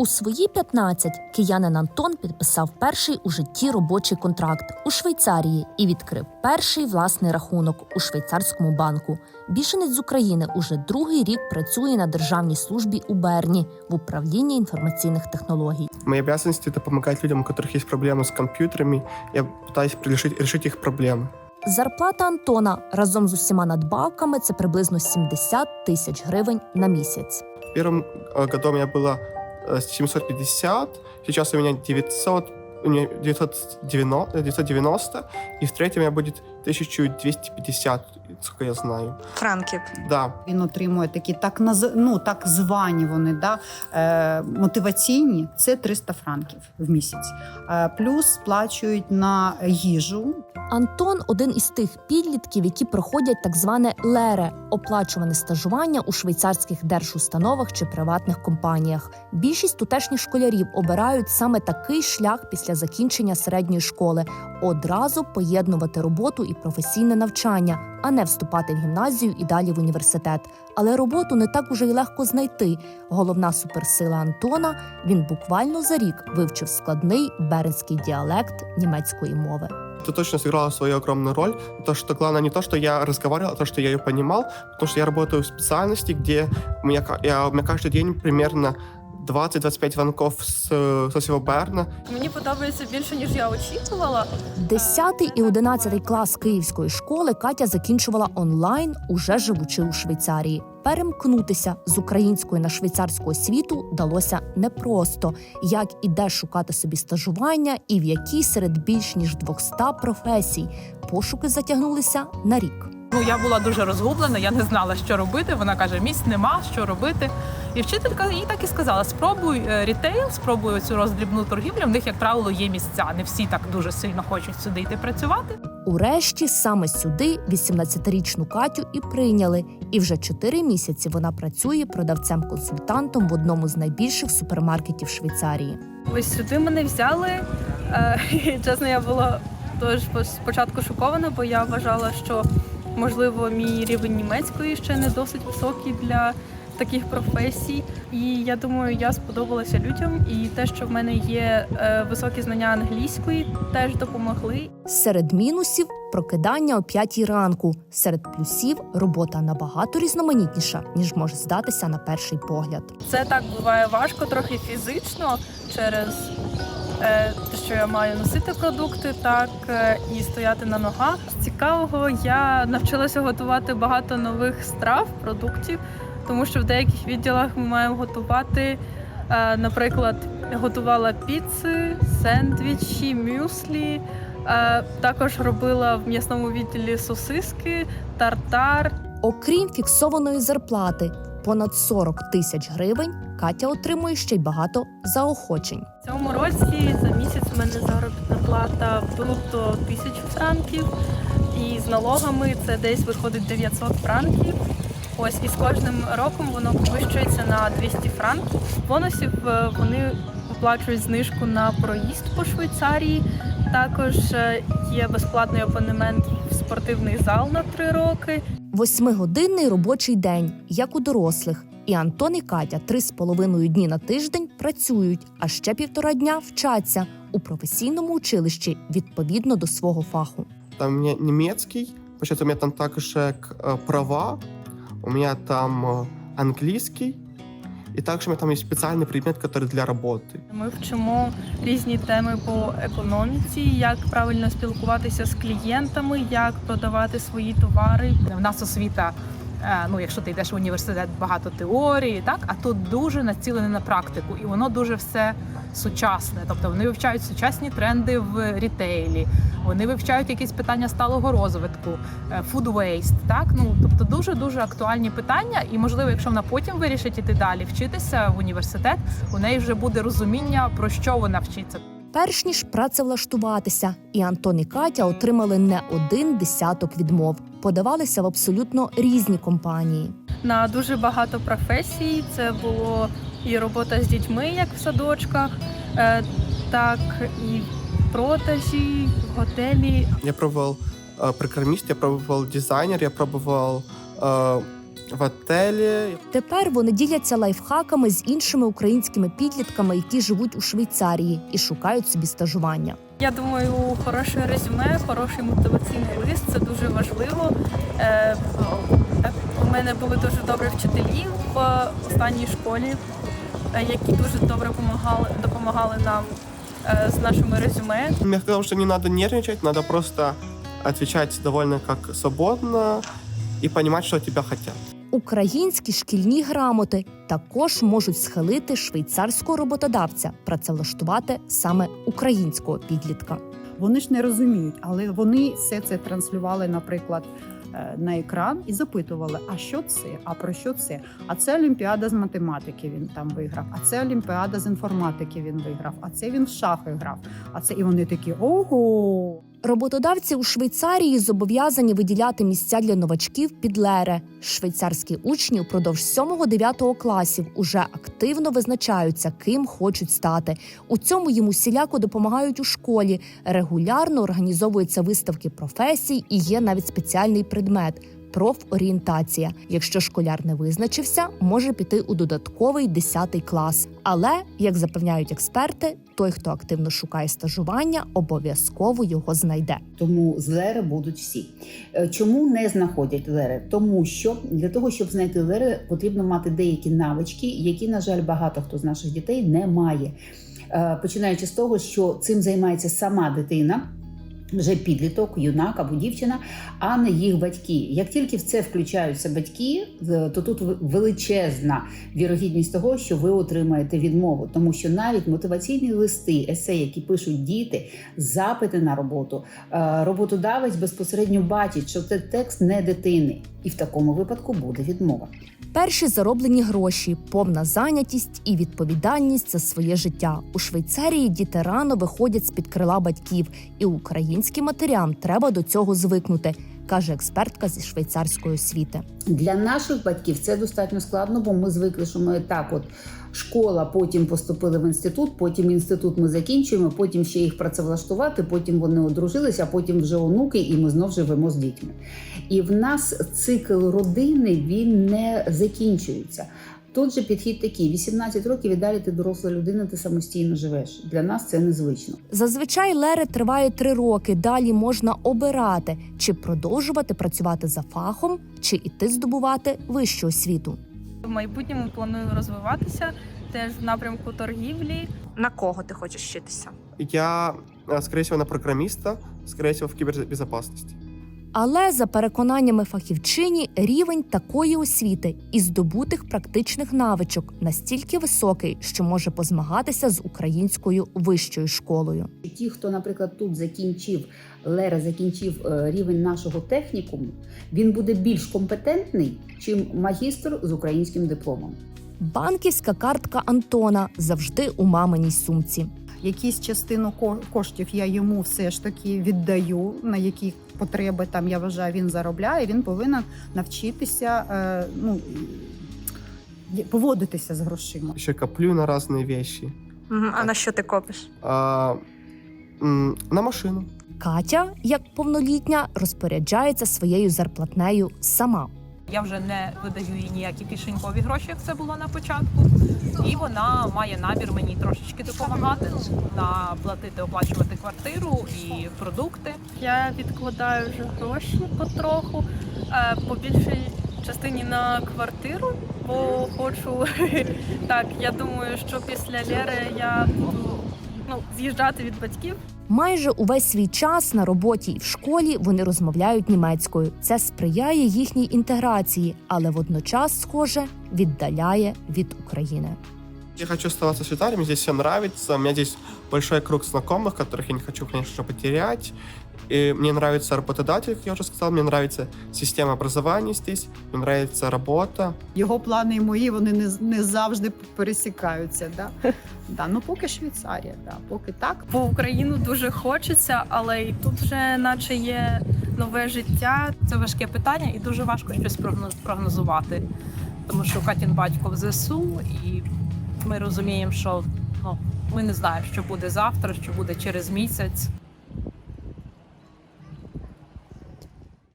У свої 15 киянин Антон підписав перший у житті робочий контракт у Швейцарії і відкрив перший власний рахунок у швейцарському банку. Біженець з України уже другий рік працює на державній службі у Берні в управлінні інформаційних технологій. Мои обязанности это помогать людям, у которых есть проблемы с компьютерами. Я пытаюсь решить, решить их проблемы. Зарплата Антона разом з усіма надбавками це приблизно 70 тисяч гривень на місяць. В первом э, году у меня было э, 750, сейчас у меня 900, у меня 990, 990, и в третьем у меня будет 1250, сколько я знаю. Франків. Да, Він отримує такі так наз... ну, так звані вони да, е, мотиваційні це 300 франків в місяць. Е, плюс сплачують на їжу. Антон один із тих підлітків, які проходять так зване лере оплачуване стажування у швейцарських держустановах чи приватних компаніях. Більшість тутешніх школярів обирають саме такий шлях після закінчення середньої школи одразу поєднувати роботу і професійне навчання, а не вступати в гімназію і далі в університет. Але роботу не так уже й легко знайти. Головна суперсила Антона він буквально за рік вивчив складний бернський діалект німецької мови. это точно сыграло свою огромную роль. То, что главное не то, что я разговаривал, а то, что я ее понимал, потому что я работаю в специальности, где у меня, ка- я, у меня каждый день примерно 20-25 звонков с, со всего Берна. Мені подобається більше, ніж я очікувала. 10 і 11 клас київської школи Катя закінчувала онлайн, уже живучи у Швейцарії. Перемкнутися з української на швейцарську освіту далося непросто. Як і де шукати собі стажування, і в якій серед більш ніж 200 професій пошуки затягнулися на рік. Ну я була дуже розгублена, я не знала, що робити. Вона каже: місць нема, що робити. І вчителька їй так і сказала: спробуй е, рітейл, спробуй цю роздрібну торгівлю. В них, як правило, є місця. Не всі так дуже сильно хочуть сюди йти працювати. Урешті саме сюди 18-річну Катю і прийняли. І вже 4 місяці вона працює продавцем-консультантом в одному з найбільших супермаркетів Швейцарії. Ось сюди мене взяли. Е, Чесно, я була теж спочатку шокована, бо я вважала, що можливо мій рівень німецької ще не досить високий для таких професій. І я думаю, я сподобалася людям. І те, що в мене є е, високі знання англійської, теж допомогли. Серед мінусів прокидання о 5 ранку. Серед плюсів робота набагато різноманітніша, ніж може здатися на перший погляд. Це так буває важко, трохи фізично через те, що я маю носити продукти, так е, і стояти на ногах. Цікавого я навчилася готувати багато нових страв, продуктів, тому що в деяких відділах ми маємо готувати. е, Наприклад, готувала піци, сендвічі, мюслі. Е, Також робила в м'ясному відділі сосиски, тартар, Окрім фіксованої зарплати понад 40 тисяч гривень, Катя отримує ще й багато заохочень. В цьому році за місяць в мене заробітна плата брутто тисячу франків, і з налогами це десь виходить 900 франків. Ось і з кожним роком воно підвищується на 200 франків. Бонусів е, вони оплачують знижку на проїзд по Швейцарії. Також е, є безплатний абонемент в спортивний зал на 3 роки. Восьмигодинний робочий день, як у дорослих. І Антон і Катя три з половиною дні на тиждень працюють, а ще півтора дня вчаться у професійному училищі відповідно до свого фаху. Там у німецький, немецкий, получается, у меня там також э, права, у мене там э, английский, и также у меня там есть специальный предмет, который для работы. Ми вчимо різні теми по економіці, як правильно спілкуватися з клієнтами, як продавати свої товари. В нас освіта. е, Ну, якщо ти йдеш в університет, багато теорії, так а тут дуже націлене на практику, і воно дуже все сучасне. Тобто вони вивчають сучасні тренди в рітейлі, вони вивчають якісь питання сталого розвитку, е, food waste, так ну тобто дуже дуже актуальні питання. І можливо, якщо вона потім вирішить іти далі, вчитися в університет, у неї вже буде розуміння про що вона вчиться. Перш ніж працевлаштуватися, і Антон і Катя отримали не один десяток відмов, подавалися в абсолютно різні компанії. На дуже багато професій. Це було і робота з дітьми, як в садочках, е, так і в продажі, готелі. Я пробовал э, я пробовал дизайнер, я пробовал э, в отеле. Тепер вони діляться лайфхаками з іншими українськими підлітками, які живуть у Швейцарії і шукають собі стажування. Я думаю, хороше резюме, хороший мотиваційний лист це дуже важливо. Е, У мене були дуже добрі вчителі в останній школі, е, які дуже добре допомагали, допомагали нам е, з нашими резюме. Я сказал, что не надо нервничать, надо просто отвечать довольно как свободно и понимать, что от тебя хотят. Українські шкільні грамоти також можуть схилити швейцарського роботодавця працевлаштувати саме українського підлітка. Вони ж не розуміють, але вони все це транслювали, наприклад, е, на екран і запитували: а що це? А про що це? А це Олімпіада з математики він там виграв, а це Олімпіада з інформатики він виграв, а це він в шахи грав. А це і вони такі ого. Роботодавці у Швейцарії зобов'язані виділяти місця для новачків під лере. Швейцарські учні впродовж 7-9 класів уже активно визначаються, ким хочуть стати. У цьому їм усіляко допомагають у школі. Регулярно організовуються виставки професій і є навіть спеціальний предмет. Профорієнтація. Якщо школяр не визначився, може піти у додатковий 10 клас. Але, як запевняють експерти, той, хто активно шукає стажування, обов'язково його знайде. Тому з лери будуть всі. Е, Чому не знаходять лери? Тому що для того, щоб знайти лери, потрібно мати деякі навички, які, на жаль, багато хто з наших дітей не має. Е, Починаючи з того, що цим займається сама дитина. Вже підліток, юнак або дівчина, а не їх батьки. Як тільки в це включаються батьки, то тут величезна вірогідність того, що ви отримаєте відмову, тому що навіть мотиваційні листи, есе, які пишуть діти, запити на роботу, е, роботодавець безпосередньо бачить, що це текст не дитини, і в такому випадку буде відмова. Перші зароблені гроші, повна зайнятість і відповідальність за своє життя. У Швейцарії діти рано виходять з під крила батьків, і українським матерям треба до цього звикнути, каже експертка зі швейцарської освіти. Для наших батьків це достатньо складно, бо ми звикли, що ми так, от школа, потім поступили в інститут, потім інститут ми закінчуємо, потім ще їх працевлаштувати, потім вони одружилися, а потім вже онуки, і ми знов живемо з дітьми. І в нас цикл родини він не закінчується. Тут же підхід такий: 18 років і далі ти доросла людина, ти самостійно живеш. Для нас це незвично. Зазвичай лере триває три роки. Далі можна обирати, чи продовжувати працювати за фахом, чи іти здобувати вищу освіту. В майбутньому планую розвиватися теж в напрямку торгівлі. На кого ти хочеш вчитися? Я, всего, на программиста, скорее всего, в кибербезопасности. Але за переконаннями фахівчині, рівень такої освіти і здобутих практичних навичок настільки високий, що може позмагатися з українською вищою школою. Ті, хто, наприклад, тут закінчив Лера, закінчив е, рівень нашого технікуму, він буде більш компетентний, чим магістр з українським дипломом. Банківська картка Антона завжди у маминій сумці. Якісь частину коштів я йому все ж таки віддаю, на які потреби там я вважаю, він заробляє. Він повинен навчитися е, ну, поводитися з грошима. Еще коплю на разные вещи. Мгм. А на що ти копиш? А, м, на машину. Катя, як повнолітня, розпоряджається своєю зарплатнею сама. Я вже не видаю їй ніякі кишенькові гроші, як це було на початку. І вона має намір мені трошечки допомагати на платити, оплачувати квартиру і продукти. Я відкладаю вже гроші потроху, е, по більшій частині на квартиру, бо хочу так. Я думаю, що після Лєри я буду ну, з'їжджати від батьків. Майже увесь свій час на роботі і в школі вони розмовляють німецькою. Це сприяє їхній інтеграції, але водночас, схоже, віддаляє від України. Я хочу оставаться в Швейцарии, мне здесь все нравится. У меня здесь большой круг знакомых, которых я не хочу, конечно, потерять. И мне нравится работодатель, как я уже сказал, мне нравится система образования здесь, мне нравится работа. Його плани і мої вони не, з- не завжди пересікаються. Да? Да, ну поки Швейцарія, да, поки так. Бо Україну дуже хочеться, але і тут вже наче є нове життя. Це важке питання і дуже важко щось прогноз- прогнозувати. Тому що Катін батько в ЗСУ, і ми розуміємо, що ну, ми не знаємо, що буде завтра, що буде через місяць.